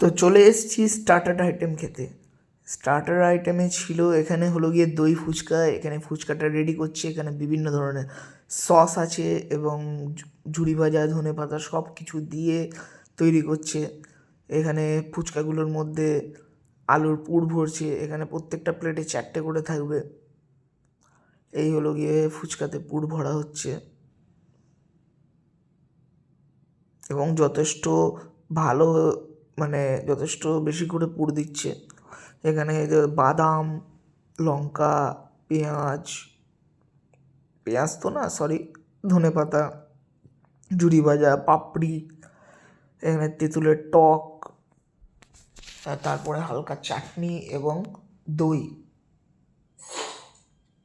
তো চলে এসেছি স্টার্টার আইটেম খেতে। স্টার্টার আইটেমে ছিল এখানে হলো গিয়ে দই ফুচকা, এখানে ফুচকাটা রেডি করছে, এখানে বিভিন্ন ধরনের সস আছে এবং ঝুড়ি ভাজা, ধনে পাতা সব কিছু দিয়ে তৈরি করছে। এখানে ফুচকাগুলোর মধ্যে আলুর পুর ভরছে, এখানে প্রত্যেকটা প্লেটে চারটে করে থাকবে। এই হলো গিয়ে ফুচকাতে পুর ভরা হচ্ছে। এবং যথেষ্ট ভালো মানে যথেষ্ট বেশি করে পুর দিচ্ছে। এখানে বাদাম, লঙ্কা, পেঁয়াজ পেঁয়াজ তো না সরি ধনে পাতা ঝুরি ভাজা, পাপড়ি, এখানে তেঁতুলের টক তারপরে হালকা চাটনি এবং দই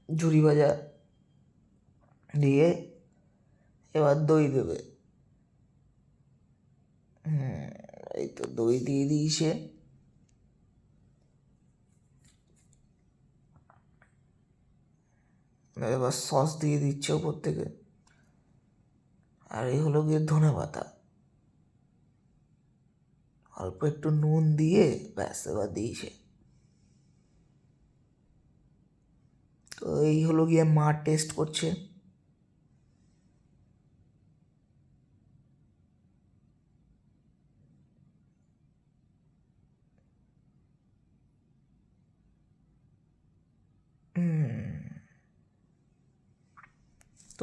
ঝুরি ভাজা দিয়ে এবার দই দেবে। এই তো দই দিয়ে দিয়েছে। এবার সস দিয়ে দিচ্ছে ওপর থেকে। আর এই হলো গিয়ে ধনে পাতা। অল্প একটু নুন দিয়ে ব্যাস, এবার দিয়েছে। তো এই হলো গিয়ে মা টেস্ট করছে।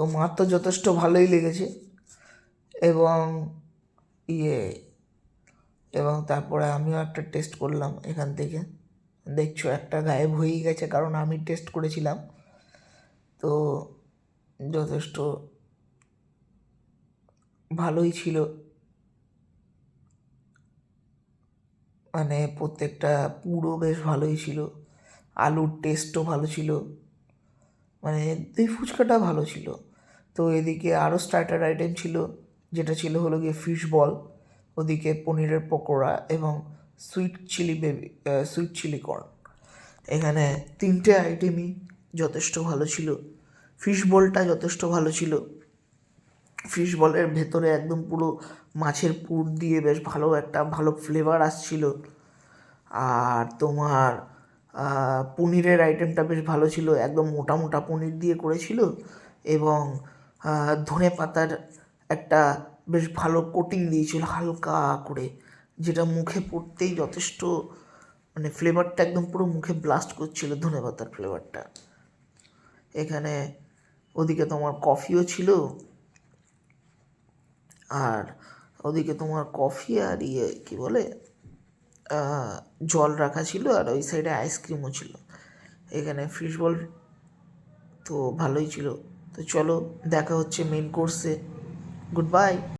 তো মার তো যথেষ্ট ভালোই লেগেছে। এবং ইয়ে এবং তারপরে আমিও একটা টেস্ট করলাম এখান থেকে। দেখছ, একটা গায়েব হয়েই গেছে, কারণ আমি টেস্ট করেছিলাম। তো যথেষ্ট ভালোই ছিল। মানে প্রত্যেকটা পুরো বেশ ভালোই ছিল। আলুর টেস্টও ভালো ছিল। মানে দই ফুচকাটা ভালো ছিল। তো এদিকে আরও স্টার্টার আইটেম ছিল, যেটা ছিল হলো গিয়ে ফিশ বল ওদিকে পনিরের পকোড়া এবং sweet chili baby sweet chili corn এখানে তিনটে আইটেমই যথেষ্ট ভালো ছিল। ফিশ বলটা যথেষ্ট ভালো ছিল। ফিশ বলের ভেতরে একদম পুরো মাছের পুর দিয়ে বেশ ভালো একটা, ভালো ফ্লেভার আসছিল। আর তোমার পনিরের আইটেমটা বেশ ভালো ছিল। একদম মোটা মোটা পনির দিয়ে করেছিল এবং ধনে পাতার একটা বেশ ভালো কোটিং দিয়েছিল হালকা করে, যেটা মুখে পড়তেই যথেষ্ট মানে ফ্লেভারটা একদম পুরো মুখে ব্লাস্ট করছিল ধনে পাতার ফ্লেভারটা এখানে ওদিকে তোমার কফিও ছিল, আর ওদিকে তোমার কফি আর ইয়ে কী বলে জল রাখা ছিল আর ওই সাইডে আইসক্রিমও ছিল। এখানে ফিশ বল তো ভালোই ছিল। তো চলো দেখা হচ্ছে মেন কোর্সে গুড বাই